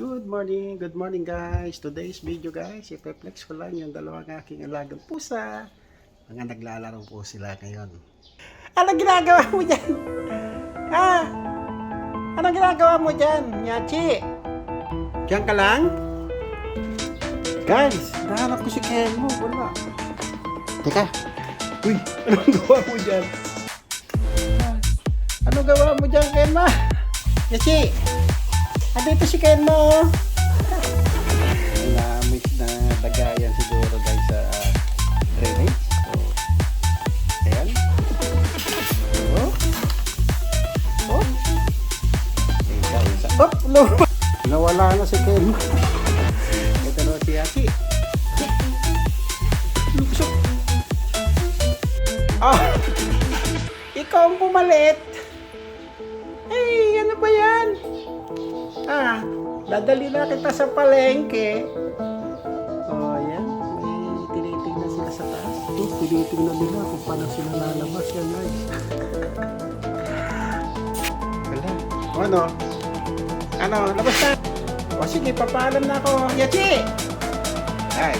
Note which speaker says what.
Speaker 1: Good morning, good morning guys. Today's video guys, ipeflex ko lang yung dalawang aking alagang pusa. Mga naglalaro po sila ngayon. Anong ginagawa mo dyan? Ha? Anong ginagawa mo dyan, Nyachi? Diyan ka lang? Guys, nahanap ko si Ken mo. Wala. Teka. Uy, anong gawa mo dyan? Anong gawa mo dyan, Ken ma? Nyachi! Andito si Ken mo. Na-miss na dagayan siguro guys sa uh, drainage. So, ayan. Oh. Oh. Ikaw isa. Oh, no. Nawala na si Ken mo. Ito na si Aki. Luksok. Ah! Ikaw ang pumalit. Ah, dadali na kita sa palengke. Oh, yan. May tinitingnan sila sa taas. Ito, tinitingnan nila kung paano sila lalabas yan, guys. Wala. O, ano? Ano, labas na. O sige, papaalam na ako. Yachi! Guys,